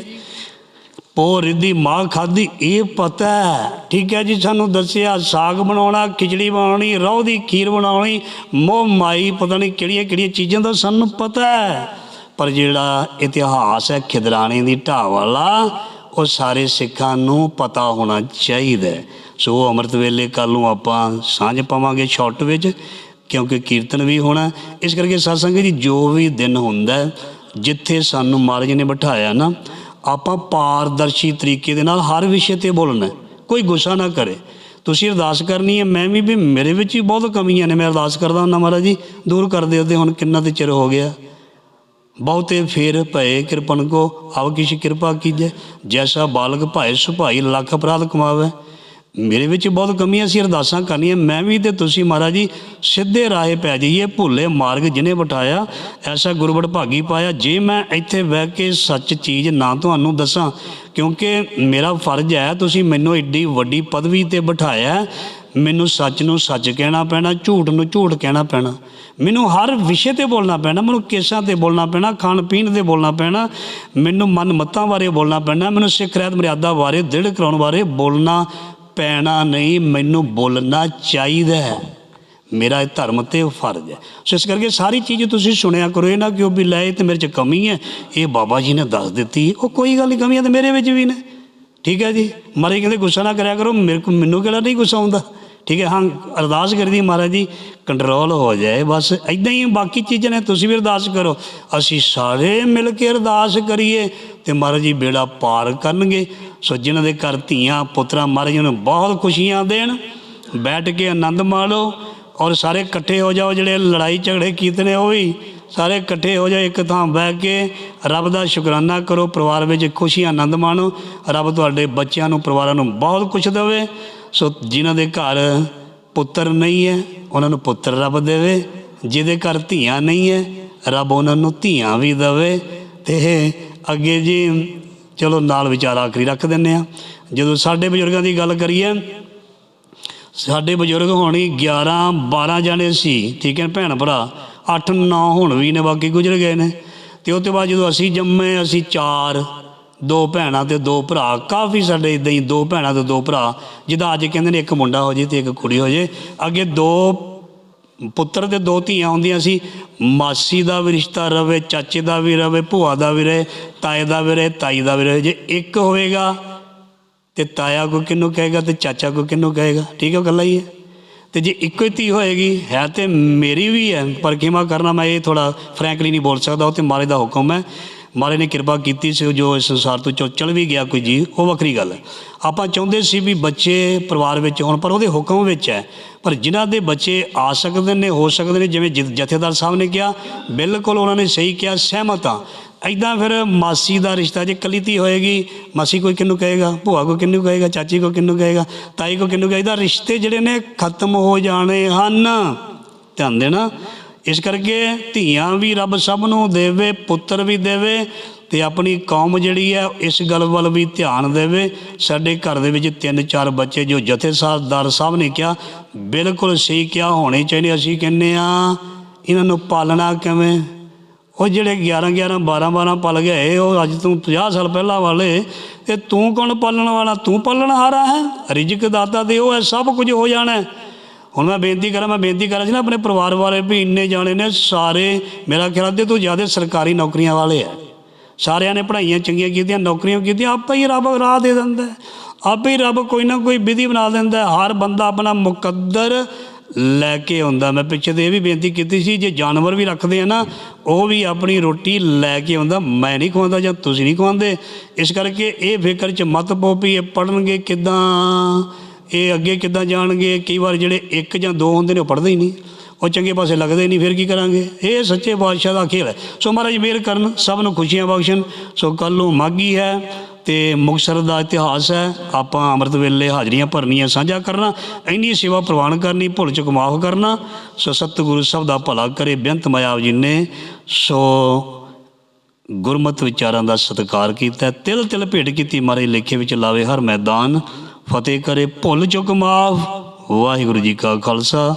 ਪੋ ਰਿੱਧੀ ਮਾਂ ਖਾਦੀ ਇਹ ਪਤਾ ਹੈ। ਠੀਕ ਹੈ ਜੀ, ਸਾਨੂੰ ਦੱਸਿਆ, ਸਾਗ ਬਣਾਉਣਾ, ਖਿਚੜੀ ਬਣਾਉਣੀ, ਰੋਹ ਦੀ ਖੀਰ ਬਣਾਉਣੀ, ਮੋਹ ਮਾਈ ਪਤਾ ਨਹੀਂ ਕਿਹੜੀਆਂ ਕਿਹੜੀਆਂ ਚੀਜ਼ਾਂ ਦਾ ਸਾਨੂੰ ਪਤਾ ਹੈ। ਪਰ ਜਿਹੜਾ ਇਤਿਹਾਸ ਹੈ ਖਿਦਰਾਣੇ ਦੀ ਢਾਹ ਵਾਲਾ, ਉਹ ਸਾਰੇ ਸਿੱਖਾਂ ਨੂੰ ਪਤਾ ਹੋਣਾ ਚਾਹੀਦਾ ਸੋ ਅੰਮ੍ਰਿਤ ਵੇਲੇ ਕੱਲ ਨੂੰ ਆਪਾਂ ਸਾਂਝ ਪਾਵਾਂਗੇ ਸ਼ਾਰਟ ਵਿੱਚ, ਕਿਉਂਕਿ ਕੀਰਤਨ ਵੀ ਹੋਣਾ ਇਸ ਕਰਕੇ ਸਾਧ ਸੰਗਤ ਜੀ, ਜੋ ਵੀ ਦਿਨ ਹੁੰਦਾ ਜਿੱਥੇ ਸਾਨੂੰ ਮਹਾਰਾਜ ਨੇ ਬਿਠਾਇਆ ਨਾ ਆਪਾਂ ਪਾਰਦਰਸ਼ੀ ਤਰੀਕੇ ਦੇ ਨਾਲ ਹਰ ਵਿਸ਼ੇ ਤੇ ਬੋਲਣਾ ਕੋਈ ਗੁੱਸਾ ਨਾ ਕਰੇ। ਤੁਸੀਂ ਅਰਦਾਸ ਕਰਨੀ ਹੈ, ਮੈਂ ਵੀ ਵੀ ਮੇਰੇ ਵਿੱਚ ਵੀ ਬਹੁਤ ਕਮੀਆਂ ਨੇ, ਮੈਂ ਅਰਦਾਸ ਕਰਦਾ ਹਾਂ ਮਹਾਰਾਜ ਜੀ। ਦੂਰ ਕਰ ਦਿਓ ਤੇ ਹੁਣ ਕਿੰਨਾ ਤੇ ਚਿਰ ਹੋ ਗਿਆ। ਬਹੁਤੇ ਫੇਰ ਭਏ ਕਿਰਪਨ ਕੋ ਆਵ ਕਿਛ ਕਿਰਪਾ ਕੀਜੈ। ਜੈਸਾ ਬਾਲਕ ਭਾਏ ਸੁਭਾਈ, ਲੱਖ ਅਪਰਾਧ ਕਮਾਵੇ। ਮੇਰੇ ਵਿੱਚ ਬਹੁਤ ਕਮੀਆਂ ਸੀ ਅਰਦਾਸਾਂ ਕਰਨੀਆਂ। ਮੈਂ ਵੀ ਤੇ ਤੁਸੀਂ ਮਹਾਰਾਜ ਜੀ, ਸਿੱਧੇ ਰਾਹੇ ਪੈ ਜਾਈਏ, ਭੁੱਲੇ ਮਾਰਗ ਜਿਨੇ ਬਟਾਇਆ ਐਸਾ ਗੁਰਬੜ ਭਾਗੀ ਪਾਇਆ। ਜੇ ਮੈਂ ਇੱਥੇ ਬਹਿ ਕੇ ਸੱਚ ਚੀਜ਼ ਨਾ ਤੁਹਾਨੂੰ ਦੱਸਾਂ, ਕਿਉਂਕਿ ਮੇਰਾ ਫਰਜ਼ ਹੈ, ਤੁਸੀਂ ਮੈਨੂੰ ਏਡੀ ਵੱਡੀ ਪਦਵੀ ਤੇ ਬਿਠਾਇਆ ਮੈਨੂੰ ਸੱਚ ਨੂੰ ਸੱਚ ਕਹਿਣਾ ਪੈਣਾ, ਝੂਠ ਨੂੰ ਝੂਠ ਕਹਿਣਾ ਪੈਣਾ। ਮੈਨੂੰ ਹਰ ਵਿਸ਼ੇ ਤੇ ਬੋਲਣਾ ਪੈਣਾ, ਮੈਨੂੰ ਕੇਸਾਂ ਤੇ ਬੋਲਣਾ ਪੈਣਾ ਖਾਣ ਪੀਣ ਤੇ ਬੋਲਣਾ ਪੈਣਾ, ਮੈਨੂੰ ਮਨ ਮੱਤਾਂ ਬਾਰੇ ਬੋਲਣਾ ਪੈਣਾ, ਮੈਨੂੰ ਸਿੱਖ ਰਹਿਤ ਮਰਿਆਦਾ ਬਾਰੇ, ਦ੍ਰਿੜ ਕਰਾਉਣ ਬਾਰੇ ਬੋਲਣਾ ਪੈਣਾ ਨਹੀਂ, ਮੈਨੂੰ ਬੋਲਣਾ ਚਾਹੀਦਾ ਹੈ। ਮੇਰਾ ਇਹ ਧਰਮ ਤੇ ਫਰਜ਼ ਹੈ। ਸੋ ਇਸ ਕਰਕੇ ਸਾਰੀ ਚੀਜ਼ ਤੁਸੀਂ ਸੁਣਿਆ ਕਰੋ, ਇਹ ਨਾ ਕਿ ਉਹ ਵੀ ਲੈ, ਇਹ ਤੇ ਮੇਰੇ ਚ ਕਮੀ ਹੈ। ਇਹ ਬਾਬਾ ਜੀ ਨੇ ਦੱਸ ਦਿੱਤੀ। ਉਹ ਕੋਈ ਗੱਲ ਨਹੀਂ, ਕਮੀਆਂ ਤੇ ਮੇਰੇ ਵਿੱਚ ਵੀ ਨੇ। ਠੀਕ ਹੈ ਜੀ? ਮਾਰੇ ਕਹਿੰਦੇ, ਗੁੱਸਾ ਨਾ ਕਰਿਆ ਕਰੋ, ਮੇਰੇ ਕੋ ਮੈਨੂੰ ਕਿਹੜਾ ਨਹੀਂ ਗੁੱਸਾ ਆਉਂਦਾ। ਠੀਕ ਹੈ? ਹਾਂ, ਅਰਦਾਸ ਕਰਦੀ ਮਹਾਰਾਜ ਜੀ ਕੰਟਰੋਲ ਹੋ ਜਾਏ, ਬਸ ਇਦਾਂ ਹੀ ਬਾਕੀ ਚੀਜ਼ਾਂ ਨੇ, ਤੁਸੀਂ ਵੀ ਅਰਦਾਸ ਕਰੋ। ਅਸੀਂ ਸਾਰੇ ਮਿਲ ਕੇ ਅਰਦਾਸ ਕਰੀਏ ਤੇ ਮਹਾਰਾਜ ਜੀ, ਬੇੜਾ ਪਾਰ ਕਰਨਗੇ। ਸੋ ਜਿਨ੍ਹਾਂ ਦੇ ਘਰ ਧੀਆਂ, ਪੁੱਤਰਾਂ, ਮਹਾਰਾਜ ਜੀ ਨੂੰ ਬਹੁਤ ਖੁਸ਼ੀਆਂ ਦੇਣ, ਬੈਠ ਕੇ ਆਨੰਦ ਮਾਣੋ ਔਰ ਸਾਰੇ ਇਕੱਠੇ ਹੋ ਜਾਓ, ਜਿਹੜੇ ਲੜਾਈ ਝਗੜੇ ਕੀਤੇ ਨੇ ਉਹ ਵੀ ਸਾਰੇ ਇਕੱਠੇ ਹੋ ਜਾਓ, ਇੱਕ ਥਾਂ ਬਹਿ ਕੇ ਰੱਬ ਦਾ ਸ਼ੁਕਰਾਨਾ ਕਰੋ, ਪਰਿਵਾਰ ਵਿੱਚ ਖੁਸ਼ੀ, ਆਨੰਦ ਮਾਣੋ, ਰੱਬ ਤੁਹਾਡੇ ਬੱਚਿਆਂ ਨੂੰ, ਪਰਿਵਾਰਾਂ ਨੂੰ ਬਹੁਤ ਕੁਝ ਦੇਵੇ। ਸੋ ਜਿਨ੍ਹਾਂ ਦੇ ਘਰ ਪੁੱਤਰ ਨਹੀਂ ਹੈ, ਉਹਨਾਂ ਨੂੰ ਪੁੱਤਰ ਰੱਬ ਦੇਵੇ, ਜਿਹਦੇ ਘਰ ਧੀਆਂ ਨਹੀਂ ਹੈ, ਰੱਬ ਉਹਨਾਂ ਨੂੰ ਧੀਆਂ ਵੀ ਦੇਵੇ। ਤੇ ਅੱਗੇ ਜੀ ਚਲੋ ਨਾਲ ਵਿਚਾਰ ਆਖਰੀ ਰੱਖ ਦਿੰਨੇ ਆ ਜਦੋਂ ਸਾਡੇ ਬਜ਼ੁਰਗਾਂ ਦੀ ਗੱਲ ਕਰੀਏ, ਸਾਡੇ ਬਜ਼ੁਰਗ ਹੋਣੀ 11 12 ਜਾਣੇ ਸੀ, ਠੀਕ ਹੈ ਭੈਣ ਭਰਾ 8 9 ਹੁਣ ਵੀ ਨੇ, ਬਾਕੀ ਗੁਜ਼ਰ ਗਏ ਨੇ। ਤੇ ਉਹ ਤੋਂ ਬਾਅਦ ਜਦੋਂ ਅਸੀਂ ਜੰਮੇ, ਅਸੀਂ ਚਾਰ, ਦੋ ਭੈਣਾਂ ਤੇ ਦੋ ਭਰਾ, ਕਾਫੀ ਸਾਡੇ ਇਦਾਂ ਹੀ ਦੋ ਭੈਣਾਂ ਤੇ ਦੋ ਭਰਾ, ਜਿੱਦਾਂ ਅੱਜ ਕਹਿੰਦੇ ਨੇ ਇੱਕ ਮੁੰਡਾ ਹੋ ਜੇ ਤੇ ਇੱਕ ਕੁੜੀ ਹੋ ਜੇ, ਅੱਗੇ ਦੋ ਪੁੱਤਰ ਤੇ ਦੋ ਧੀਆਂ ਹੁੰਦੀਆਂ ਸੀ, ਮਾਸੀ ਦਾ ਵੀ ਰਿਸ਼ਤਾ ਰਵੇ, ਚਾਚੇ ਦਾ ਵੀ ਰਵੇ, ਭੂਆ ਦਾ ਵੀ ਰਹੇ, ਤਾਏ ਦਾ ਵੀ ਰਹੇ, ਤਾਈ ਦਾ ਵੀ ਰਹੇ। ਜੇ ਇੱਕ ਹੋਵੇਗਾ ਤੇ ਤਾਇਆ ਕੋ ਕਿਹਨੂੰ ਕਹੇਗਾ ਤੇ ਚਾਚਾ ਕੋ ਕਿਹਨੂੰ ਕਹੇਗਾ? ਠੀਕ ਹੈ, ਉਹ ਗੱਲਾਂ ਹੀ ਹੈ। ਤੇ ਜੇ ਇੱਕੋ ਹੀ ਧੀ ਹੋਏਗੀ, ਹੈ ਤੇ ਮੇਰੀ ਵੀ ਹੈ, ਪਰ ਕਿਵੇਂ ਕਰਨਾ ਮੈਂ ਇਹ ਥੋੜਾ ਫਰੈਂਕਲੀ ਨਹੀਂ ਬੋਲ ਸਕਦਾ, ਉਹ ਤੇ ਮਾਰੇ ਦਾ ਹੁਕਮ ਹੈ। ਮਾਰੇ ਨੇ ਕਿਰਪਾ ਕੀਤੀ ਸੀ ਜੋ ਇਸ ਸੰਸਾਰ ਤੋਂ ਚਲ ਚਲ ਵੀ ਗਿਆ ਕੋਈ ਜੀ ਉਹ ਵੱਖਰੀ ਗੱਲ ਹੈ। ਆਪਾਂ ਚਾਹੁੰਦੇ ਸੀ ਵੀ ਬੱਚੇ ਪਰਿਵਾਰ ਵਿੱਚ ਹੋਣ, ਪਰ ਉਹਦੇ ਹੁਕਮ ਵਿੱਚ ਹੈ। ਪਰ ਜਿਨ੍ਹਾਂ ਦੇ ਬੱਚੇ ਆ ਸਕਦੇ ਨੇ, ਹੋ ਸਕਦੇ ਨੇ, ਜਿਵੇਂ ਜ- ਜਥੇਦਾਰ ਸਾਹਿਬ ਨੇ ਕਿਹਾ, ਬਿਲਕੁਲ ਉਹਨਾਂ ਨੇ ਸਹੀ ਕਿਹਾ, ਸਹਿਮਤ ਹਾਂ। ਐਦਾਂ ਫਿਰ ਮਾਸੀ ਦਾ ਰਿਸ਼ਤਾ ਜੇ ਕੱਲੀ ਧੀ ਹੋਏਗੀ, ਮਾਸੀ ਕੋਈ ਕਿਹਨੂੰ ਕਹੇਗਾ? ਭੂਆ ਕੋ ਕਿਹਨੂੰ ਕਹੇਗਾ? ਚਾਚੀ ਕੋ ਕਿਹਨੂੰ ਕਹੇਗਾ? ਤਾਈ ਕੋ ਕਿਹਨੂੰ ਕਹੇਗਾ? ਇਹਦਾ ਰਿਸ਼ਤੇ ਜਿਹੜੇ ਨੇ ਖਤਮ ਹੋ ਜਾਣੇ ਹਨ। ਧਿਆਨ ਦੇਣਾ, ਇਸ ਕਰਕੇ ਧੀਆਂ ਵੀ ਰੱਬ ਸਭ ਨੂੰ ਦੇਵੇ, ਪੁੱਤਰ ਵੀ ਦੇਵੇ ਤੇ ਆਪਣੀ ਕੌਮ ਜਿਹੜੀ ਹੈ, ਇਸ ਗੱਲ ਵੱਲ ਵੀ ਧਿਆਨ ਦੇਵੇ। ਸਾਡੇ ਘਰ ਦੇ ਵਿੱਚ ਤਿੰਨ ਚਾਰ ਬੱਚੇ ਜੋ ਜਥੇਦਾਰ ਸਾਹਿਬ ਨੇ ਕਿਹਾ, ਬਿਲਕੁਲ ਸਹੀ ਕਿਹਾ, ਹੋਣੇ ਚਾਹੀਦੇ, ਅਸੀਂ ਕਹਿੰਨੇ ਆ ਇਹਨਾਂ ਨੂੰ ਪਾਲਣਾ ਕਿਵੇਂ? ਉਹ ਜਿਹੜੇ 11 11 12 12 ਪਲ ਗਏ, ਉਹ ਅੱਜ ਤੋਂ 50 ਸਾਲ ਪਹਿਲਾਂ ਵਾਲੇ, ਤੇ ਤੂੰ ਕੌਣ ਪਾਲਣ ਵਾਲਾ? ਤੂੰ ਪਾਲਣਹਾਰਾ ਹੈ? ਰਿਜ਼ਕ ਦਾਤਾ ਤੇ ਉਹ ਹੈ, ਸਭ ਕੁਝ ਹੋ ਜਾਣਾ ਹੁਣ ਮੈਂ ਬੇਨਤੀ ਕਰਾਂ, ਮੈਂ ਬੇਨਤੀ ਕਰਾਂ ਸੀ ਨਾ, ਆਪਣੇ ਪਰਿਵਾਰ ਵਾਲੇ ਵੀ ਇੰਨੇ ਜਾਣੇ ਨੇ, ਸਾਰੇ, ਮੇਰਾ ਖਿਆਲ ਅੱਧੇ ਤੋਂ ਜ਼ਿਆਦਾ ਸਰਕਾਰੀ ਨੌਕਰੀਆਂ ਵਾਲੇ ਹੈ। ਸਾਰਿਆਂ ਨੇ ਪੜ੍ਹਾਈਆਂ ਚੰਗੀਆਂ ਕੀਤੀਆਂ, ਨੌਕਰੀਆਂ ਕੀਤੀਆਂ, ਆਪੇ ਹੀ ਰੱਬ ਰਾਹ ਦੇ ਦਿੰਦਾ ਆਪੇ ਹੀ ਰੱਬ ਕੋਈ ਨਾ ਕੋਈ ਵਿਧੀ ਬਣਾ ਦਿੰਦਾ ਹਰ ਬੰਦਾ ਆਪਣਾ ਮੁਕੱਦਰ ਲੈ ਕੇ ਆਉਂਦਾ। ਮੈਂ ਪਿੱਛੇ ਤੇ ਇਹ ਵੀ ਬੇਨਤੀ ਕੀਤੀ ਸੀ, ਜੇ ਜਾਨਵਰ ਵੀ ਰੱਖਦੇ ਆ ਨਾ, ਉਹ ਵੀ ਆਪਣੀ ਰੋਟੀ ਲੈ ਕੇ ਆਉਂਦਾ। ਮੈਂ ਨਹੀਂ ਖਵਾਉਂਦਾ ਜਾਂ ਤੁਸੀਂ ਨਹੀਂ ਖਵਾਉਂਦੇ। ਇਸ ਕਰਕੇ ਇਹ ਫਿਕਰ 'ਚ ਮਤ ਪਓ ਵੀ ਇਹ ਪੜਨਗੇ ਕਿੱਦਾਂ, ਇਹ ਅੱਗੇ ਕਿੱਦਾਂ ਜਾਣਗੇ। ਕਈ ਵਾਰ ਜਿਹੜੇ ਇੱਕ ਜਾਂ ਦੋ ਹੁੰਦੇ ਨੇ, ਉਹ ਪੜ੍ਹਦੇ ਹੀ ਨਹੀਂ। ਉਹ ਚੰਗੇ ਪਾਸੇ ਲੱਗਦੇ ਨਹੀਂ, ਫਿਰ ਕੀ ਕਰਾਂਗੇ? ਇਹ ਸੱਚੇ ਬਾਦਸ਼ਾਹ ਦਾ ਖੇਲ ਹੈ। ਸੋ ਮਹਾਰਾਜ ਮੇਰ ਕਰਨ, ਸਭ ਨੂੰ ਖੁਸ਼ੀਆਂ ਬਖਸ਼ਣ। ਸੋ ਕੱਲ੍ਹ ਨੂੰ ਮਾਗੀ ਹੈ ਤੇ ਮੁਕਤਸਰ ਦਾ ਇਤਿਹਾਸ ਹੈ। ਆਪਾਂ ਅੰਮ੍ਰਿਤ ਵੇਲੇ ਹਾਜ਼ਰੀਆਂ ਭਰਨੀਆਂ ਸਾਂਝਾ ਕਰਨਾ, ਇੰਨੀ ਸੇਵਾ ਪ੍ਰਵਾਨ ਕਰਨੀ, ਭੁੱਲ ਚੁੱਕ ਮਾਫ ਕਰਨਾ। ਸੋ ਸਤਿਗੁਰੂ ਸਭ ਦਾ ਭਲਾ ਕਰੇ, ਬੇਅੰਤ ਮਾਇਆ ਜੀ ਨੇ ਸੋ ਗੁਰਮਤ ਵਿਚਾਰਾਂ ਦਾ ਸਤਿਕਾਰ ਕੀਤਾ ਤਿਲ ਤਿਲ ਭੇਟ ਕੀਤੀ ਮਾਰੇ ਲੇਖੇ ਵਿੱਚ ਲਾਵੇ ਹਰ ਮੈਦਾਨ। ਫਤਿਹ ਕਰੇ, ਭੁੱਲ ਚੁੱਕ ਮਾਫ। ਵਾਹਿਗੁਰੂ ਜੀ ਕਾ ਖਾਲਸਾ।